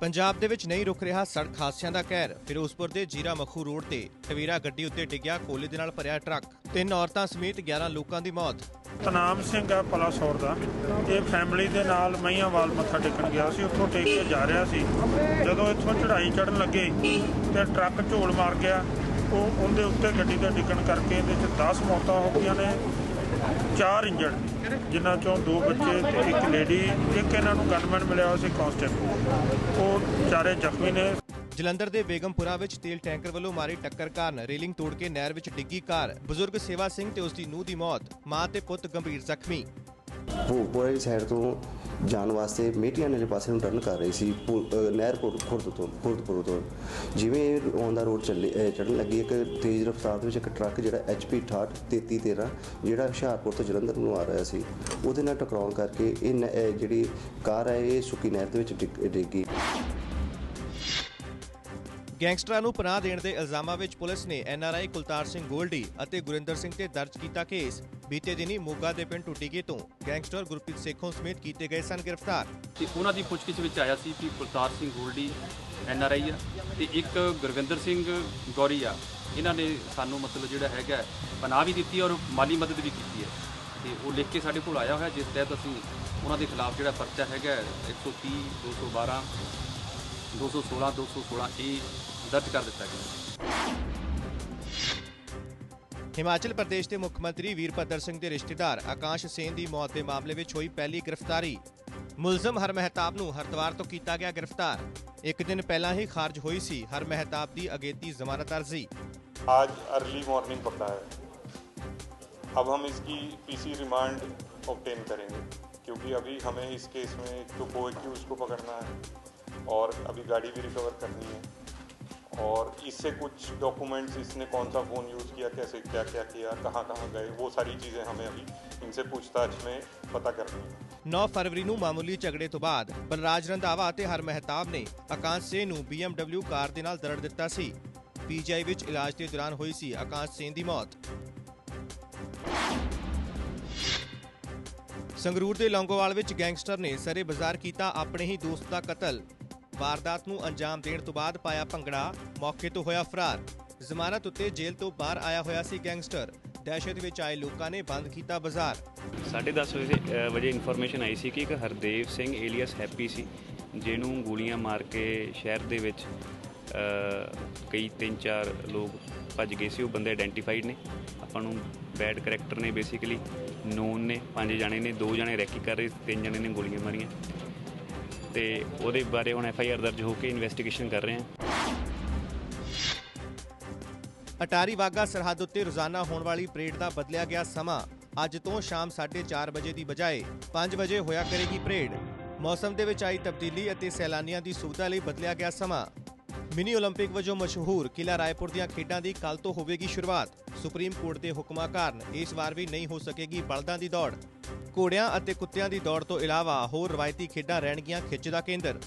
ਪੰਜਾਬ ਦੇ ਵਿੱਚ ਨਹੀਂ ਰੁਕ ਰਿਹਾ ਸੜਕ ਹਾਦਸਿਆਂ ਦਾ ਕਹਿਰ। ਫਿਰੋਜ਼ਪੁਰ ਦੇ ਜੀਰਾ ਮਖੂ ਰੋਡ ਤੇ ਟਵੇਰਾ ਗੱਡੀ ਉੱਤੇ ਡਿੱਗਿਆ, ਕੋਲੇ ਦੇ ਨਾਲ ਭਰਿਆ ਟਰੱਕ। ਤਿੰਨ ਔਰਤਾਂ ਸਮੇਤ 11 ਲੋਕਾਂ ਦੀ ਮੌਤ। ਤਨਾਮ ਸਿੰਘ ਆ ਪਲਾਸੌਰ ਦਾ। ਇਹ ਫੈਮਿਲੀ ਦੇ ਨਾਲ ਮਈਆਂਵਾਲ ਮੱਥਾ ਟੇਕਣ ਗਿਆ ਸੀ, ਉੱਥੋਂ ਟੇਕ ਕੇ ਜਾ ਰਿਹਾ ਸੀ। ਜਦੋਂ ਇੱਥੋਂ ਚੜ੍ਹਾਈ ਚੜ੍ਹਨ ਲੱਗੇ ਤੇ ਟਰੱਕ ਝੋਲ ਮਾਰ ਗਿਆ, ਉਹ ਉਹਦੇ ਉੱਤੇ ਗੱਡੀ ਦਾ ਡਿੱਗਣ ਕਰਕੇ ਇਹਦੇ ਚ 10 ਮੌਤਾਂ ਹੋ ਗਈਆਂ ਨੇ, ਚਾਰ ਇੰਜਰਡ ਜਿਨ੍ਹਾਂ ਚੋਂ ਦੋ ਬੱਚੇ ਤੇ ਇੱਕ ਲੇਡੀ ਇੱਕ ਇਹਨਾਂ ਨੂੰ ਗਨਮੈਨ ਮਿਲਿਆ ਸੀ ਕਾਂਸਟੇਬਲ ਉਹ ਚਾਰੇ ਜ਼ਖਮੀ ਨੇ। ਜਲੰਧਰ ਦੇ ਬੇਗਮਪੁਰਾ ਵਿੱਚ ਤੇਲ ਟੈਂਕਰ ਵੱਲੋਂ ਮਾਰੀ ਟੱਕਰ ਕਾਰਨ ਰੇਲਿੰਗ ਤੋੜ ਕੇ ਨਹਿਰ ਵਿੱਚ ਡਿੱਗੀ ਕਾਰ। ਬਜ਼ੁਰਗ ਸੇਵਾ ਸਿੰਘ ਤੇ ਉਸ ਦੀ ਨੂੰਹ ਦੀ ਮੌਤ ਮਾਂ ਤੇ ਪੁੱਤ ਗੰਭੀਰ ਜ਼ਖਮੀ। ਵਾਲੀ ਸਾਈਡ ਤੋਂ ਜਾਣ ਵਾਸਤੇ ਮੇਟੀਆਂ ਵਾਲੇ ਪਾਸੇ ਨੂੰ ਟਰਨ ਕਰ ਰਹੀ ਸੀ ਪੁ- ਅਹ, ਨਹਿਰ ਖੁਰਦ ਤੋਂ ਖੁਰਦਪੁਰ ਤੋਂ। ਜਿਵੇਂ ਔਨ ਦਾ ਰੋਡ ਚੱਲੇ, ਅਹ, ਚੜ੍ਹਨ ਲੱਗੀ, ਇੱਕ ਤੇਜ਼ ਰਫ਼ਤਾਰ ਦੇ ਵਿੱਚ ਇੱਕ ਟਰੱਕ ਜਿਹੜਾ HP 68 3313 ਜਿਹੜਾ ਹੁਸ਼ਿਆਰਪੁਰ ਤੋਂ ਜਲੰਧਰ ਨੂੰ ਆ ਰਿਹਾ ਸੀ, ਉਹਦੇ ਨਾਲ ਟਕਰਾਉਣ ਕਰਕੇ ਇਹ ਨ- ਜਿਹੜੀ ਕਾਰ ਹੈ, ਇਹ ਸੁੱਕੀ ਨਹਿਰ ਦੇ ਵਿੱਚ ਡਿੱਗ ਡਿੱਗ ਗਈ। ਗੈਂਗਸਟਰਾਂ ਨੂੰ ਪਨਾਹ ਦੇਣ ਦੇ ਇਲਜ਼ਾਮਾਂ ਵਿੱਚ ਪੁਲਿਸ ਨੇ ਐਨਆਰਆਈ ਕੁਲਤਾਰ ਸਿੰਘ ਗੋਲਡੀ ਅਤੇ ਗੁਰਿੰਦਰ ਸਿੰਘ ਤੇ ਦਰਜ ਕੀਤਾ ਕੇਸ। ਬੀਤੇ ਦਿਨੀ ਮੋਗਾ ਦੇ ਪਿੰਡ ਟੁੱਟੀਗੇ ਤੋਂ ਗੈਂਗਸਟਰ ਗੁਰਪ੍ਰੀਤ ਸੇਖੋਂ ਸਮੇਤ ਕੀਤੇ ਗਏ ਸਨ ਗ੍ਰਿਫਤਾਰ। ਤੇ ਉਹਨਾਂ ਦੀ ਪੁੱਛਗਿੱਛ ਵਿੱਚ ਆਇਆ ਸੀ ਕਿ Kultar Singh Goldy N R I ਆ ਤੇ ਇੱਕ ਗੁਰਵਿੰਦਰ ਸਿੰਘ ਗੌਰੀ ਆ। ਇਹਨਾਂ ਨੇ ਸਾਨੂੰ ਮਤਲਬ ਜਿਹੜਾ ਹੈਗਾ ਪਨਾਹ ਵੀ ਦਿੱਤੀ ਔਰ ਮਾਲੀ ਮਦਦ ਵੀ ਕੀਤੀ ਹੈ। ਤੇ ਉਹ ਲਿਖ ਕੇ ਸਾਡੇ ਕੋਲ ਆਇਆ ਹੋਇਆ, ਜਿਸ ਤਹਿਤ ਅਸੀਂ ਉਹਨਾਂ ਦੇ ਖਿਲਾਫ ਜਿਹੜਾ ਪਰਚਾ ਹੈਗਾ 130 212 216 216 ਇਹ ਦਰਜ ਕਰ ਦਿੱਤਾ ਗਿਆ ਹਿਮਾਚਲ ਪ੍ਰਦੇਸ਼ ਦੇ ਮੁੱਖ ਮੰਤਰੀ ਵੀਰਭੱਦਰ ਸਿੰਘ ਦੇ ਰਿਸ਼ਤੇਦਾਰ ਆਕਾਸ਼ ਸੇਨ ਦੀ ਮੌਤ ਦੇ ਮਾਮਲੇ ਵਿੱਚ ਹੋਈ ਪਹਿਲੀ ਗ੍ਰਿਫਤਾਰੀ ਮੁਲਜ਼ਮ ਹਰ ਮਹਿਤਾਬ ਨੂੰ ਹਰਦਵਾਰ ਤੋਂ ਕੀਤਾ ਗਿਆ ਗ੍ਰਿਫਤਾਰ ਇੱਕ ਦਿਨ ਪਹਿਲਾਂ ਹੀ ਖਾਰਜ ਹੋਈ ਸੀ ਹਰ ਮਹਿਤਾਬ ਦੀ ਅਗੇਤੀ ਜ਼ਮਾਨਤ ਅਰਜ਼ੀ आज अर्ली मॉर्निंग पकड़ा है अब हम इसकी पीसी रिमांड ऑब्टेन करेंगे क्योंकि अभी हमें इस केस में एक तो को एक्यूज को पकड़ना है और अभी गाड़ी भी रिकवर करनी है और इससे कुछ डॉक्यूमेंट्स इसने कौन सा फ़ोन यूज़ किया कैसे क्या क्या किया कहाँ कहाँ गए वो सारी चीज़ें हमें अभी इनसे पूछताछ में पता करनी है 9 ਫਰਵਰੀ ਨੂੰ ਮਾਮੂਲੀ ਝਗੜੇ ਤੋਂ ਬਾਅਦ ਬਲਰਾਜ ਰੰਧਾਵਾ ਅਤੇ ਹਰ ਮਹਿਤਾਬ ਨੇ ਆਕਾਸ਼ ਸੇਨ ਨੂੰ BMW ਕਾਰ ਦੇ ਨਾਲ ਦਰੜ ਦਿੱਤਾ ਸੀ ਪੀਜੀਆਈ ਵਿੱਚ ਇਲਾਜ ਦੇ ਦੌਰਾਨ ਹੋਈ ਸੀ ਆਕਾਸ਼ ਸੇਨ ਦੀ ਮੌਤ ਸੰਗਰੂਰ ਦੇ ਲੌਂਗੋਵਾਲ ਵਿੱਚ ਗੈਂਗਸਟਰ ਨੇ ਸਰੇ ਬਾਜ਼ਾਰ ਕੀਤਾ ਆਪਣੇ ਹੀ ਦੋਸਤ ਦਾ ਕਤਲ ਵਾਰਦਾਤ ਨੂੰ ਅੰਜਾਮ ਦੇਣ ਤੋਂ ਬਾਅਦ ਪਾਇਆ ਭੰਗੜਾ, ਮੌਕੇ ਤੋਂ ਹੋਇਆ ਫਰਾਰ। ਜ਼ਮਾਨਤ ਉੱਤੇ ਜੇਲ੍ਹ ਤੋਂ ਬਾਹਰ ਆਇਆ ਹੋਇਆ ਸੀ ਗੈਂਗਸਟਰ। ਦਹਿਸ਼ਤ ਵਿੱਚ ਆਏ ਲੋਕਾਂ ਨੇ ਬੰਦ ਕੀਤਾ ਬਾਜ਼ਾਰ। 10:30 ਵਜੇ ਵਜੇ ਇਨਫੋਰਮੇਸ਼ਨ ਆਈ ਸੀ ਕਿ ਇੱਕ ਹਰਦੇਵ ਸਿੰਘ ਏਲੀਅਸ ਹੈਪੀ ਸੀ, ਜਿਹਨੂੰ ਗੋਲੀਆਂ ਮਾਰ ਕੇ ਸ਼ਹਿਰ ਦੇ ਵਿੱਚ ਕਈ ਤਿੰਨ ਚਾਰ ਲੋਕ ਭੱਜ ਗਏ ਸੀ, ਉਹ ਬੰਦੇ ਆਇਡੈਂਟੀਫਾਈਡ ਨੇ। ਆਪਾਂ ਨੂੰ ਬੈਡ ਕਰੈਕਟਰ ਨੇ ਬੇਸਿਕਲੀ ਨੋਨ ਨੇ, ਪੰਜ ਜਣੇ ਨੇ, ਦੋ ਜਣੇ ਰੈਕੀ ਕਰ ਰਹੇ ਤਿੰਨ ਜਣੇ ਨੇ ਗੋਲੀਆਂ ਮਾਰੀਆਂ। ਤੇ ਉਹਦੇ ਬਾਰੇ ਹੁਣ ਐਫ ਆਈ ਆਰ ਦਰਜ ਹੋ ਕੇ ਇਨਵੈਸਟੀਗੇਸ਼ਨ ਕਰ ਰਹੇ ਹਾਂ ਅਟਾਰੀ ਵਾਗਾ ਸਰਹੱਦ ਉੱਤੇ ਰੋਜ਼ਾਨਾ ਹੋਣ ਵਾਲੀ ਪਰੇਡ ਦਾ ਬਦਲਿਆ ਗਿਆ ਸਮਾਂ ਅੱਜ ਤੋਂ ਸ਼ਾਮ 4:30 ਵਜੇ ਦੀ ਬਜਾਏ 5 ਵਜੇ ਹੋਇਆ ਕਰੇਗੀ ਪਰੇਡ ਮੌਸਮ ਦੇ ਵਿੱਚ ਆਈ ਤਬਦੀਲੀ ਅਤੇ ਸੈਲਾਨੀਆਂ ਦੀ ਸੁਵਿਧਾ ਲਈ ਬਦਲਿਆ ਗਿਆ ਸਮਾਂ ਮਿਨੀ 올림픽 ਵਜੋਂ ਮਸ਼ਹੂਰ ਕਿਲਾ ਰਾਏਪੁਰ ਦੀਆਂ ਖੇਡਾਂ ਦੀ ਕੱਲ ਤੋਂ ਹੋਵੇਗੀ ਸ਼ੁਰੂਆਤ ਸੁਪਰੀਮ ਕੋਰਟ ਦੇ ਹੁਕਮਾਂ ਕਾਰਨ ਇਸ ਵਾਰ ਵੀ ਨਹੀਂ ਹੋ ਸਕੇਗੀ ਬਲਦਾਂ ਦੀ ਦੌੜ ਘੋੜਿਆਂ ਅਤੇ ਕੁੱਤਿਆਂ ਦੀ ਦੌੜ ਤੋਂ ਇਲਾਵਾ ਹੋਰ ਰਵਾਇਤੀ ਖੇਡਾਂ ਰਹਿਣਗੀਆਂ ਖਿੱਚ ਦਾ ਕੇਂਦਰ।